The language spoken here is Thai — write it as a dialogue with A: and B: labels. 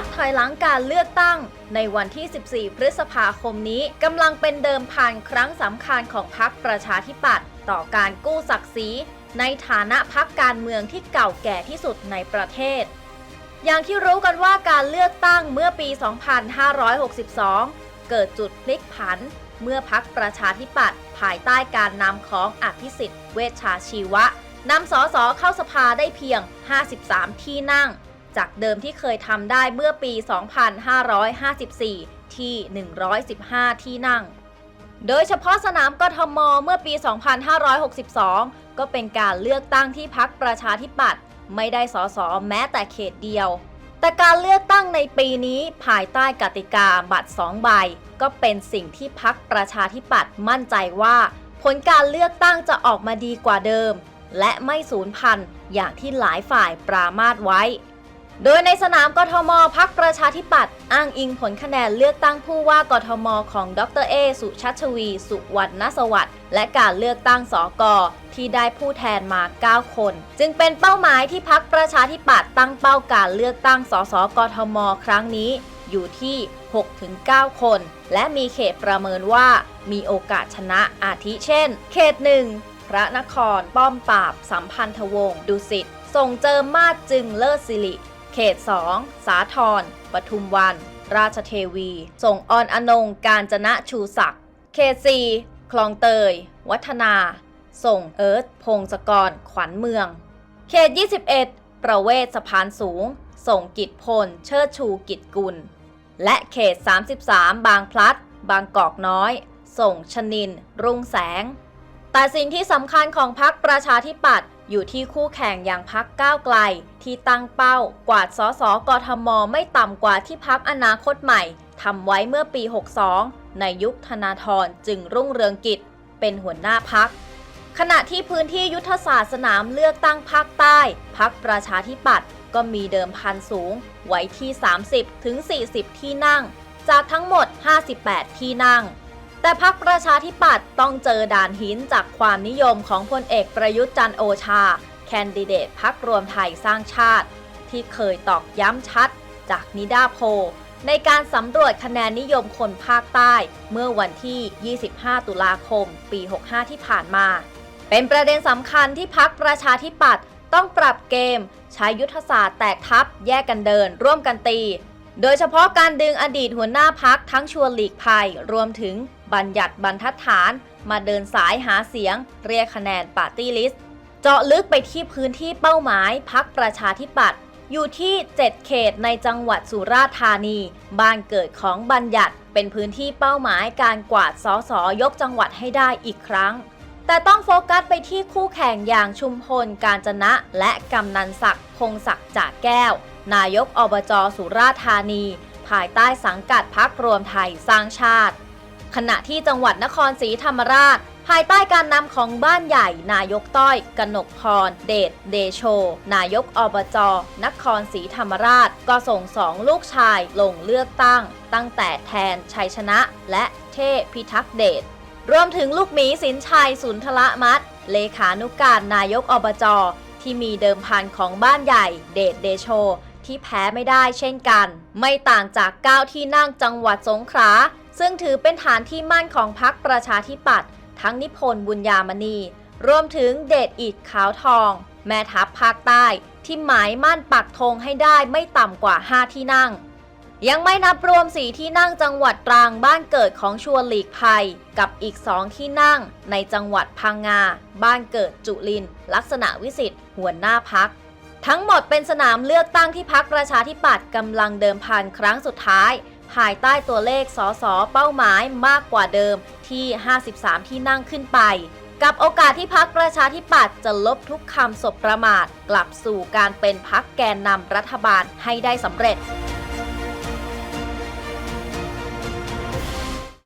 A: นับถอยหลังการเลือกตั้ง ในวันที่ 14 พฤษภาคมนี้กำลังเป็นเดิมพันครั้งสำคัญของพรรคประชาธิปัตย์ต่อการกู้ศักดิ์ศรีในฐานะพรรคการเมืองที่เก่าแก่ที่สุดในประเทศ อย่างที่รู้กันว่าการเลือกตั้งเมื่อปี 2562 เกิดจุดพลิกผัน เมื่อพักประชาธิปัตย์ภายใต้การนำของอภิสิทธิ์ เวชชาชีวะนำสสเข้าสภาได้เพียง 53 ที่นั่ง จากเดิมที่เคยทำได้เมื่อปี 2554 ที่ 115 ที่นั่ง โดยเฉพาะสนามกทมเมื่อปี 2562 ก็เป็นการเลือกตั้งที่พักประชาธิปัตย์ไม่ได้สสแม้แต่เขตเดียว แต่การเลือกตั้งในปีนี้ภายใต้กติกาบัตร 2 ใบ ก็เป็นสิ่งที่พักประชาธิปัตย์มั่นใจว่า ผลการเลือกตั้งจะออกมาดีกว่าเดิม และไม่สูญพันธุ์อย่างที่หลายฝ่ายปรามาสไว้ โดยในสนามกทมพักประชาธิปัตย์อ้างอิงผลคะแนนเลือกตั้งผู้ว่ากทมของดรเอ สุชัชวี สุวรรณสวัสดิ์และการเลือกตั้งสกที่ได้ผู้แทนมา 9 คน จึงเป็นเป้าหมายที่พักประชาธิปัตย์ตั้งเป้าการเลือกตั้งสสกทม ครั้งนี้อยู่ที่ 6-9 คน และมีเขตประเมินว่า มีโอกาสชนะอาทิเช่น เขต 1 พระนคร ป้อมปราบ สัมพันธวงศ์ดุสิตส่งเจิมาจึงเลิศสิริ เขต 2 สาทรปทุมวัน ราชเทวี ส่งออนอนงการจนะชูศักดิ์เขต 4 คลองเตย วัฒนา ส่งเอิร์ธพงศกร ขวัญเมือง เขต 21 ประเวศสะพานสูง ส่งกิจพล เชิดชูกิจกุล และเขต 33 บางพลัด บางกอกน้อย ส่งชนิน รุ่งแสง แต่สิ่งที่สำคัญของพรรคประชาธิปัตย์ อยู่ที่คู่แข่งอย่างพรรคก้าวไกล ที่ตั้งเป้ากวาดสสกทม ไม่ต่ำกว่าที่พรรคอนาคตใหม่ทำไว้เมื่อปี 62 ในยุคธนาธรจึงรุ่งเรืองกิจ เป็นหัวหน้าพัก ขณะที่พื้นที่ยุทธศาสตร์สนามเลือกตั้งภาคใต้พักประชาธิปัตย์ก็มีเดิมพันสูง ไว้ที่ 30ถึง40 ที่นั่ง จากทั้งหมด 58 ที่นั่ง แต่พักประชาธิปัตย์ต้องเจอด่านหินจากความนิยมของพลเอกประยุทธ์จันโอชา แคนดิเดตพักรวมไทยสร้างชาติ ที่เคยตอกย้ำชัดจากนิดาโพในการสำรวจคะแนนนิยมคนภาคใต้ เมื่อวันที่ 25 ตุลาคม ปี 65 ที่ผ่านมา เป็นประเด็นสำคัญที่พักประชาธิปัตย์ต้องปรับเกม ใช้ยุทธศาสตร์แตกทัพแยกกันเดิน ร่วมกันตี โดยเฉพาะการดึงอดีตหัวหน้าพักทั้งชวนหลีกภัย รวมถึงบัญญัติบรรทัดฐาน มาเดินสายหาเสียง เรียกคะแนนปาร์ตี้ลิสต์เจาะลึกไปที่พื้นที่เป้าหมายพักประชาธิปัตย์อยู่ที่ 7 เขตในจังหวัดสุราษฎร์ธานี บ้านเกิดของบัญญัติเป็นพื้นที่เป้าหมายการกวาดสอสอยกจังหวัดให้ได้อีกครั้ง แต่ต้องโฟกัสไปที่คู่แข่งอย่างชุมพลการจนะ และกำนันศักดิ์พงศักดิ์จากแก้ว นายกอบจสุราษฎร์ธานี ภายใต้สังกัดพักรวมไทยสร้างชาติ ขณะที่จังหวัดนครศรีธรรมราช ภายใต้การนำของบ้านใหญ่ นายกต้อย กนกพร เดชเดโช นายกอบจนครศรีธรรมราช ก็ส่งสองลูกชายลงเลือกตั้ง ตั้งแต่แทนชัยชนะ และเทพพิทักษ์เดช รวมถึงลูกหมีสินชัยสุนทละมัดเลขานุกการนายกอบจที่มีเดิมพันของบ้านใหญ่เดชเดโช ที่แพ้ไม่ได้เช่นกัน ไม่ต่างจากก้าวที่นั่งจังหวัดสงขลาซึ่งถือเป็นฐานที่มั่นของพรรคประชาธิปัตย์ทั้งนิพนธ์บุญญามณี รวมถึงเดชอิดขาวทอง แม่ทัพภาคใต้ ที่หมายมั่นปักธงให้ได้ไม่ต่ำกว่า 5 ที่นั่ง ยังไม่นับรวมสีที่นั่งจังหวัดตรังบ้านเกิดของชวนหลีกภัย กับอีกสองที่นั่งในจังหวัดพังงา บ้านเกิดจุลิน ลักษณะวิสิทธิ์หัวหน้าพัก ทั้งหมดเป็นสนามเลือกตั้งที่พักประชาธิปัตย์กำลังเดิมพันครั้งสุดท้าย ภายใต้ตัวเลขสสเป้าหมายมากกว่าเดิมที่ 53 ที่นั่งขึ้นไป กับโอกาสที่พักประชาธิปัตย์จะลบทุกคำสบประมาท กลับสู่การเป็นพักแกนนำรัฐบาลให้ได้สำเร็จ